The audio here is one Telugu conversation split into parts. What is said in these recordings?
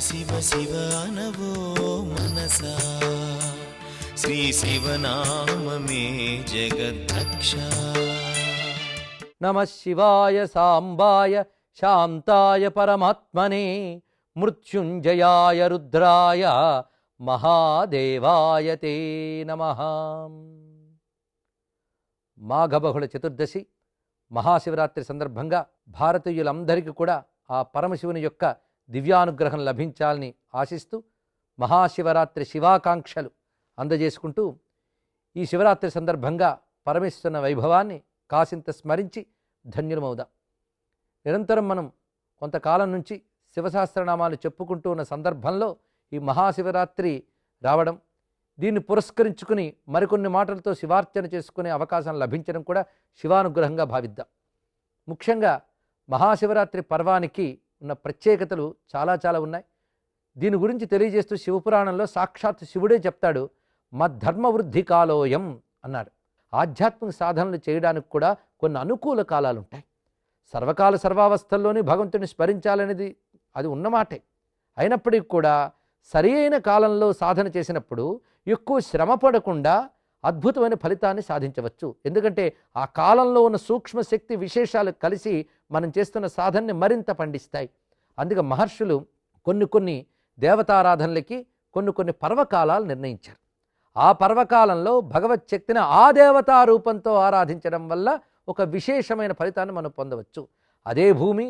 శివ శివ అనవో మనసా. శ్రీ శివనామే జగద్రక్ష. నమ శివాయ సాంబాయ శాంతాయ పరమాత్మనే మృత్యుంజయాయ రుద్రాయ మహాదేవాయ తే నమ. మాఘబహుళ చతుర్దశి మహాశివరాత్రి సందర్భంగా భారతీయులందరికీ కూడా ఆ పరమశివుని యొక్క దివ్యానుగ్రహం లభించాలని ఆశిస్తూ మహాశివరాత్రి శివాకాంక్షలు అందజేసుకుంటూ ఈ శివరాత్రి సందర్భంగా పరమేశ్వరుని వైభవాన్ని కాసింత స్మరించి ధన్యులమవుదాం. నిరంతరం మనం కొంతకాలం నుంచి శివసహస్రనామాలు చెప్పుకుంటూ ఉన్న సందర్భంలో ఈ మహాశివరాత్రి రావడం దీన్ని పురస్కరించుకుని మరికొన్ని మాటలతో శివార్చన చేసుకునే అవకాశం లభించడం కూడా శివానుగ్రహంగా భావిద్దాం. ముఖ్యంగా మహాశివరాత్రి పర్వానికి ఉన్న ప్రత్యేకతలు చాలా చాలా ఉన్నాయి. దీని గురించి తెలియజేస్తూ శివపురాణంలో సాక్షాత్ శివుడే చెప్తాడు మద్ధర్మవృద్ధి కాలోయం అన్నాడు. ఆధ్యాత్మిక సాధనలు చేయడానికి కూడా కొన్ని అనుకూల కాలాలు ఉంటాయి. సర్వకాల సర్వావస్థల్లోనే భగవంతుని స్మరించాలనేది అది ఉన్నమాటే అయినప్పటికీ కూడా సరి అయిన కాలంలో సాధన చేసినప్పుడు ఎక్కువ శ్రమ పడకుండా అద్భుతమైన ఫలితాన్ని సాధించవచ్చు. ఎందుకంటే ఆ కాలంలో ఉన్న సూక్ష్మ శక్తి విశేషాలు కలిసి మనం చేస్తున్న సాధనని మరింత పండిస్తాయి. అందుకే మహర్షులు కొన్ని కొన్ని దేవతారాధనలకి కొన్ని కొన్ని పర్వకాలాలు నిర్ణయించారు. ఆ పర్వకాలంలో భగవత్ శక్తిని ఆ దేవతా రూపంతో ఆరాధించడం వల్ల ఒక విశేషమైన ఫలితాన్ని మనం పొందవచ్చు. అదే భూమి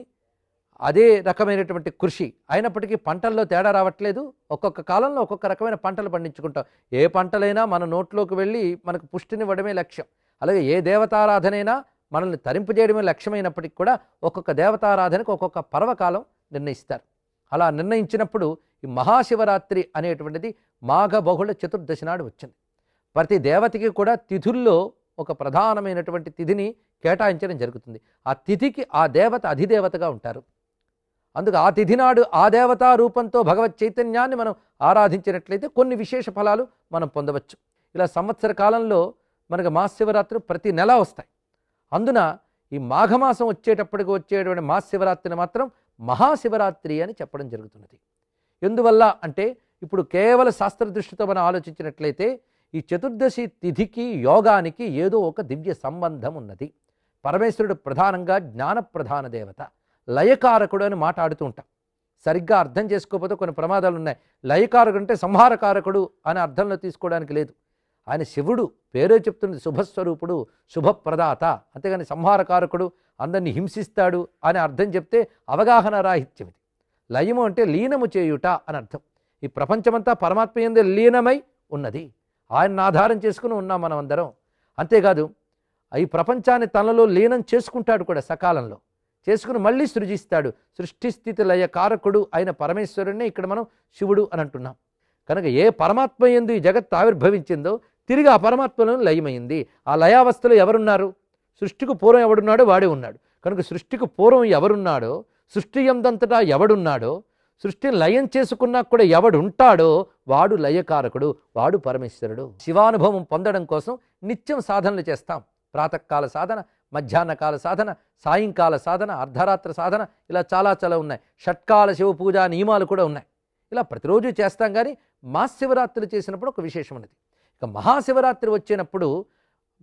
అదే రకమైనటువంటి కృషి. అయినప్పటికీ పంటల్లో తేడా రావట్లేదు. ఒక్కొక్క కాలంలో ఒక్కొక్క రకమైన పంటలు పండించుకుంటాం. ఏ పంటలైనా మన నోట్లోకి వెళ్ళి మనకు పుష్టినివ్వడమే లక్ష్యం. అలాగే ఏ దేవతారాధనైనా మనల్ని తరింపజేయడమే లక్ష్యమైనప్పటికీ కూడా ఒక్కొక్క దేవతారాధనకు ఒక్కొక్క పర్వకాలం నిర్ణయిస్తారు. అలా నిర్ణయించినప్పుడు ఈ మహాశివరాత్రి అనేటువంటిది మాఘ బహుళ చతుర్దశి నాడు వచ్చింది. ప్రతి దేవతకి కూడా తిథుల్లో ఒక ప్రధానమైనటువంటి తిథిని కేటాయించడం జరుగుతుంది. ఆ తిథికి ఆ దేవత అధిదేవతగా ఉంటారు. అందుకు ఆ తిథి నాడు ఆ దేవతా రూపంతో భగవత్ చైతన్యాన్ని మనం ఆరాధించినట్లయితే కొన్ని విశేష ఫలాలు మనం పొందవచ్చు. ఇలా సంవత్సర కాలంలో మనకు మహాశివరాత్రి ప్రతి నెల వస్తాయి. అందున ఈ మాఘమాసం వచ్చేటప్పటికి వచ్చేటువంటి మహాశివరాత్రిని మాత్రం మహాశివరాత్రి అని చెప్పడం జరుగుతున్నది. ఎందువల్ల అంటే ఇప్పుడు కేవల శాస్త్ర దృష్టితో మనం ఆలోచించినట్లయితే ఈ చతుర్దశి తిథికి యోగానికి ఏదో ఒక దివ్య సంబంధం ఉన్నది. పరమేశ్వరుడు ప్రధానంగా జ్ఞాన ప్రధాన దేవత. లయకారకుడు అని మాట్లాడుతూ ఉంటాం. సరిగ్గా అర్థం చేసుకోకపోతే కొన్ని ప్రమాదాలు ఉన్నాయి. లయకారకుడు అంటే సంహారకారకుడు అని అర్థంలో తీసుకోవడానికి లేదు. ఆయన శివుడు పేరే చెప్తుంది శుభస్వరూపుడు శుభప్రదాత. అంతేగాని సంహారకారకుడు అందరినీ హింసిస్తాడు అని అర్థం చెప్తే అవగాహన రాహిత్యం ఇది లయము అంటే లీనము చేయుట అని అర్థం. ఈ ప్రపంచమంతా పరమాత్మ ఎందు లీనమై ఉన్నది. ఆయన్ని ఆధారం చేసుకుని ఉన్నాం మనం అందరం అంతేకాదు ఈ ప్రపంచాన్ని తనలో లీనం చేసుకుంటాడు కూడా సకాలంలో. చేసుకుని మళ్ళీ సృజిస్తాడు. సృష్టి స్థితి లయ కారకుడు అయిన పరమేశ్వరుణ్ణి ఇక్కడ మనం శివుడు అని అంటున్నాం. కనుక ఏ పరమాత్మ ఎందు ఈ జగత్తు ఆవిర్భవించిందో తిరిగి ఆ పరమాత్మలో లయమైంది. ఆ లయావస్థలో ఎవరున్నారు? సృష్టికి పూర్వం ఎవడున్నాడో వాడే ఉన్నాడు. కనుక సృష్టికి పూర్వం ఎవరున్నాడో సృష్టి ఎందంతటా ఎవడున్నాడో సృష్టిని లయం చేసుకున్నా కూడా ఎవడుంటాడో వాడు లయకారకుడు వాడు పరమేశ్వరుడు. శివానుభవం పొందడం కోసం నిత్యం సాధనలు చేస్తాం. ప్రాతకాల సాధన మధ్యాహ్నకాల సాధన సాయంకాల సాధన అర్ధరాత్ర సాధన ఇలా చాలా చాలా ఉన్నాయి. షట్కాల శివ పూజ నియమాలు కూడా ఉన్నాయి. ఇలా ప్రతిరోజు చేస్తాం కానీ మహాశివరాత్రి చేసినప్పుడు ఒక విశేషం ఉన్నది. ఇక మహాశివరాత్రి వచ్చినప్పుడు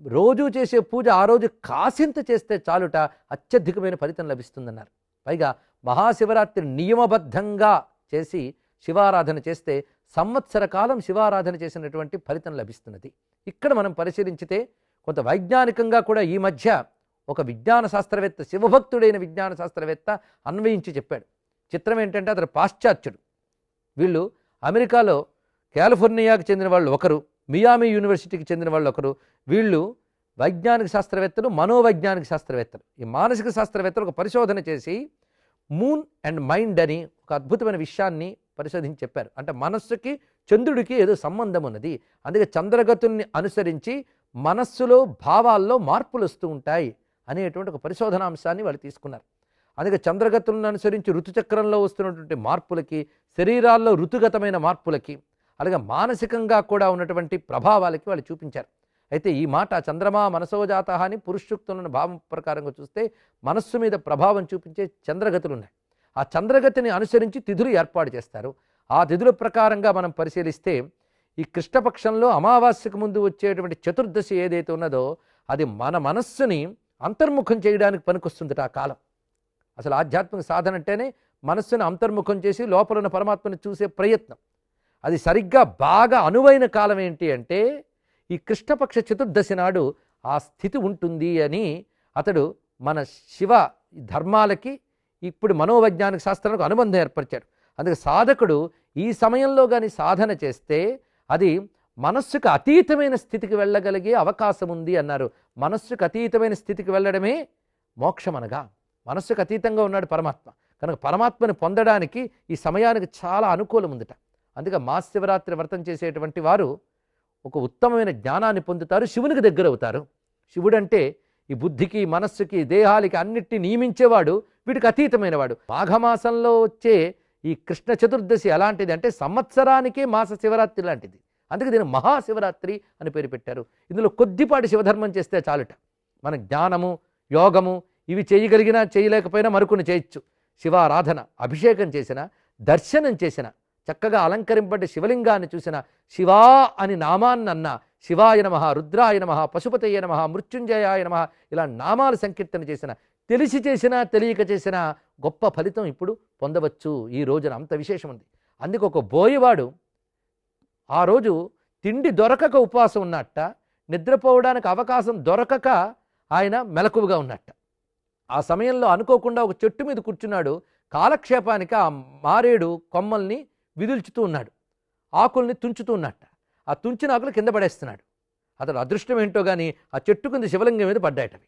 రోజు చేసే పూజ ఆ రోజు కాసింత చేస్తే చాలుట అత్యధికమైన ఫలితం లభిస్తుందన్నారు. పైగా మహాశివరాత్రి నియమబద్ధంగా చేసి శివారాధన చేస్తే సంవత్సర కాలం శివారాధన చేసినటువంటి ఫలితం లభిస్తున్నది. ఇక్కడ మనం పరిశీలించితే కొంత వైజ్ఞానికంగా కూడా ఈ మధ్య ఒక విజ్ఞాన శాస్త్రవేత్త శివభక్తుడైన విజ్ఞాన శాస్త్రవేత్త అన్వయించి చెప్పాడు. చిత్రం ఏంటంటే అతను పాశ్చాత్యుడు. వీళ్ళు అమెరికాలో కాలిఫోర్నియాకి చెందిన వాళ్ళు ఒకరు మియామి యూనివర్సిటీకి చెందిన వాళ్ళు ఒకరు. వీళ్ళు వైజ్ఞానిక శాస్త్రవేత్తలు మనోవైజ్ఞానిక శాస్త్రవేత్తలు. ఈ మానసిక శాస్త్రవేత్తలు ఒక పరిశోధన చేసి మూన్ అండ్ మైండ్ అని ఒక అద్భుతమైన విషయాన్ని పరిశోధించి చెప్పారు. అంటే మనస్సుకి చంద్రుడికి ఏదో సంబంధం ఉన్నది. అందుకే చంద్రగతుల్ని అనుసరించి మనస్సులో భావాల్లో మార్పులు వస్తూ ఉంటాయి. అనేటువంటి ఒక పరిశోధనాంశాన్ని వాళ్ళు తీసుకున్నారు. అందుకే చంద్రగతులను అనుసరించి ఋతుచక్రంలో వస్తున్నటువంటి మార్పులకి శరీరాల్లో ఋతుగతమైన మార్పులకి అలాగే మానసికంగా కూడా ఉన్నటువంటి ప్రభావాలకి వాళ్ళు చూపించారు. అయితే ఈ మాట చంద్రమా మనసోజాత అని పురుషుక్తులను భావం ప్రకారంగా చూస్తే మనస్సు మీద ప్రభావం చూపించే చంద్రగతులు ఉన్నాయి ఆ చంద్రగతిని అనుసరించి తిథులు ఏర్పాటు చేస్తారు. ఆ తిథుల ప్రకారంగా మనం పరిశీలిస్తే ఈ కృష్ణపక్షంలో అమావాస్యకు ముందు వచ్చేటువంటి చతుర్దశి ఏదైతే ఉన్నదో అది మన మనస్సుని అంతర్ముఖం చేయడానికి పనికొస్తుంది ఆ కాలం. అసలు ఆధ్యాత్మిక సాధన అంటేనే మనస్సును అంతర్ముఖం చేసి లోపల ఉన్న పరమాత్మని చూసే ప్రయత్నం. అది సరిగ్గా బాగా అనువైన కాలం ఏంటి అంటే ఈ కృష్ణపక్ష చతుర్దశి నాడు ఆ స్థితి ఉంటుంది అని అతడు మన శివ ధర్మాలకి ఇప్పుడు మనోవైజ్ఞానిక శాస్త్రాలకు అనుబంధం ఏర్పరిచాడు. అందుకే సాధకుడు ఈ సమయంలో కానీ సాధన చేస్తే అది మనస్సుకు అతీతమైన స్థితికి వెళ్ళగలిగే అవకాశం ఉంది అన్నారు. మనస్సుకు అతీతమైన స్థితికి వెళ్ళడమే మోక్షం అనగా. మనస్సుకు అతీతంగా ఉన్నాడు పరమాత్మ. కనుక పరమాత్మని పొందడానికి ఈ సమయానికి చాలా అనుకూలం ఉందిట. అందుకే మహాశివరాత్రి వ్రతం చేసేటువంటి వారు ఒక ఉత్తమమైన జ్ఞానాన్ని పొందుతారు శివునికి దగ్గర అవుతారు. శివుడంటే ఈ బుద్ధికి మనస్సుకి దేహాలకి అన్నిటిని నియమించేవాడు వీటికి అతీతమైన వాడు. మాఘమాసంలో వచ్చే ఈ కృష్ణ చతుర్దశి ఎలాంటిది అంటే సంవత్సరానికే మాస శివరాత్రి లాంటిది. అందుకే దీన్ని మహాశివరాత్రి అని పేరు పెట్టారు. ఇందులో కొద్దిపాటి శివధర్మం చేస్తే చాలుట. మన జ్ఞానము యోగము ఇవి చేయగలిగినా చేయలేకపోయినా మరికొన్ని చేయొచ్చు. శివారాధన అభిషేకం చేసిన దర్శనం చేసిన చక్కగా అలంకరింపటి శివలింగాన్ని చూసిన శివా అని నామాన్ని అన్న శివాయ నమ రుద్రాయ నమ పశుపతయ నమ మృత్యుంజయాయ నమ ఇలా నామాలు సంకీర్తన చేసిన తెలిసి చేసినా తెలియక చేసిన గొప్ప ఫలితం ఇప్పుడు పొందవచ్చు. ఈ రోజున అంత విశేషం ఉంది. అందుకు ఒక బోయవాడు ఆ రోజు తిండి దొరకక ఉపవాసం ఉన్నట్ట నిద్రపోవడానికి అవకాశం దొరకక ఆయన మెలకువగా ఉన్నట్ట. ఆ సమయంలో అనుకోకుండా ఒక చెట్టు మీద కూర్చున్నాడు. కాలక్షేపానికి ఆ మారేడు కొమ్మల్ని విదుల్చుతూ ఉన్నాడు. ఆకుల్ని తుంచుతూ ఉన్నట్ట. ఆ తుంచిన ఆకులు కింద పడేస్తున్నాడు. అతడు అదృష్టం ఏంటో కానీ ఆ చెట్టు కింద శివలింగం మీద పడ్డాయటవి.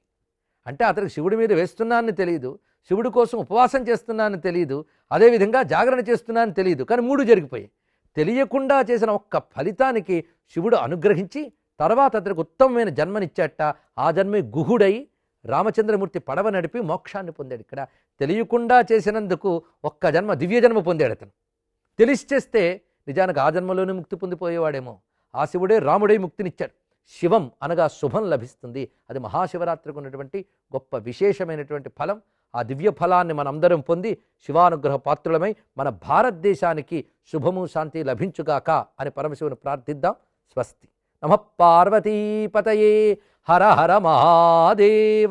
అంటే అతనికి శివుడి మీద వేస్తున్నానని తెలియదు శివుడి కోసం ఉపవాసం చేస్తున్నానని తెలియదు అదేవిధంగా జాగరణ చేస్తున్నానని తెలియదు కానీ మూడు జరిగిపోయాయి. తెలియకుండా చేసిన ఒక్క ఫలితానికి శివుడు అనుగ్రహించి తర్వాత అతనికి ఉత్తమమైన జన్మనిచ్చాట ఆ జన్మే గుహుడై రామచంద్రమూర్తి పడవ నడిపి మోక్షాన్ని పొందాడు ఇక్కడ. తెలియకుండా చేసినందుకు ఒక్క జన్మ దివ్య జన్మ పొందాడు అతను. తెలిసి చేస్తే నిజానికి ఆ జన్మలోనే ముక్తి పొందిపోయేవాడేమో. ఆ శివుడే రాముడై ముక్తినిచ్చాడు. శివం అనగా శుభం లభిస్తుంది. అది మహాశివరాత్రికి ఉన్నటువంటి గొప్ప విశేషమైనటువంటి ఫలం. ఆ దివ్య ఫలాన్ని మనందరం పొంది శివానుగ్రహ పాత్రులమై మన భారతదేశానికి శుభము శాంతి లభించుగాక అని పరమశివుని ప్రార్థిద్దాం. స్వస్తి. నమ పార్వతీపతయే. హర హర మహాదేవ.